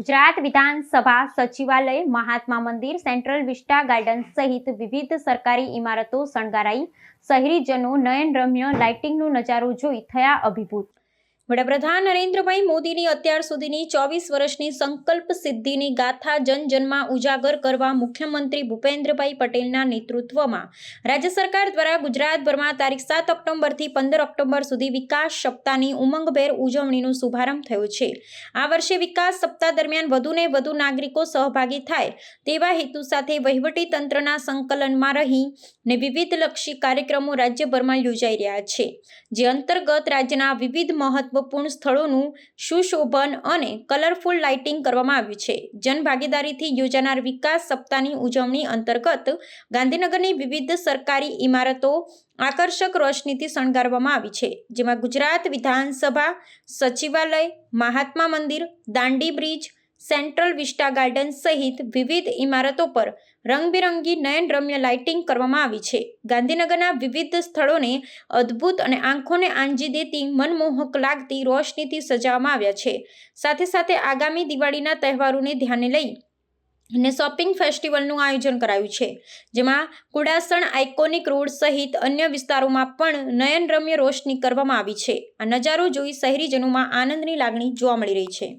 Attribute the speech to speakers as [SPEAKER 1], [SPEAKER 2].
[SPEAKER 1] ગુજરાત વિધાનસભા સચિવાલય, મહાત્મા મંદિર, સેન્ટ્રલ વિસ્ટા ગાર્ડન સહિત વિવિધ સરકારી ઇમારતો શણગારાઈ. શહેરીજનો નયનરમ્ય લાઇટિંગનો નજારો જોઈ થયા અભિભૂત. વડાપ્રધાન નરેન્દ્રભાઈ મોદીની અત્યાર સુધીની ચોવીસ વર્ષની સંકલ્પ સિદ્ધિની ગાથા જનજનમાં ઉજાગર કરવા મુખ્યમંત્રી ભૂપેન્દ્રભાઈ પટેલના નેતૃત્વમાં રાજ્ય સરકાર દ્વારા ગુજરાતભરમાં તારીખ સાત ઓક્ટોબરથી પંદર ઓક્ટોબર સુધી વિકાસ સપ્તાહની ઉમંગભેર ઉજવણીનો શુભારંભ થયો છે. આ વર્ષે વિકાસ સપ્તાહ દરમિયાન વધુને વધુ નાગરિકો સહભાગી થાય તેવા હેતુ સાથે વહીવટી તંત્રના સંકલનમાં રહી ને વિવિધ લક્ષી કાર્યક્રમો રાજ્યભરમાં યોજાઈ રહ્યા છે. જે અંતર્ગત રાજ્યના વિવિધ મહત્વપૂર્ણ સ્થળોનું સુશોભન અને કલરફુલ લાઇટિંગ કરવામાં આવ્યું છે. જનભાગીદારીથી યોજાનાર વિકાસ સપ્તાહની ઉજવણી અંતર્ગત ગાંધીનગરની વિવિધ સરકારી ઇમારતો આકર્ષક રોશનીથી શણગારવામાં આવી છે. જેમાં ગુજરાત વિધાનસભા સચિવાલય, Mahatma Mandir, Dandi bridge central vista garden સહિત વિવિધ ઇમારતો પર રંગબેરંગી નયનરમ્ય લાઇટિંગ કરવામાં આવી છે. ગાંધીનગરના વિવિધ સ્થળોને અદ્ભુત અને આંખોને આંજી દેતી મનમોહક લાગતી રોશનીથી સજાવવામાં આવ્યા છે. સાથે સાથે આગામી દિવાળીના તહેવારોને ધ્યાને લઈ અને શોપિંગ ફેસ્ટિવલનું આયોજન કરાયું છે. જેમાં કુડાસણ આઇકોનિક રોડ સહિત અન્ય વિસ્તારોમાં પણ નયનરમ્ય રોશની કરવામાં આવી છે. આ નજારો જોઈ શહેરીજનોમાં આનંદની લાગણી જોવા મળી રહી છે.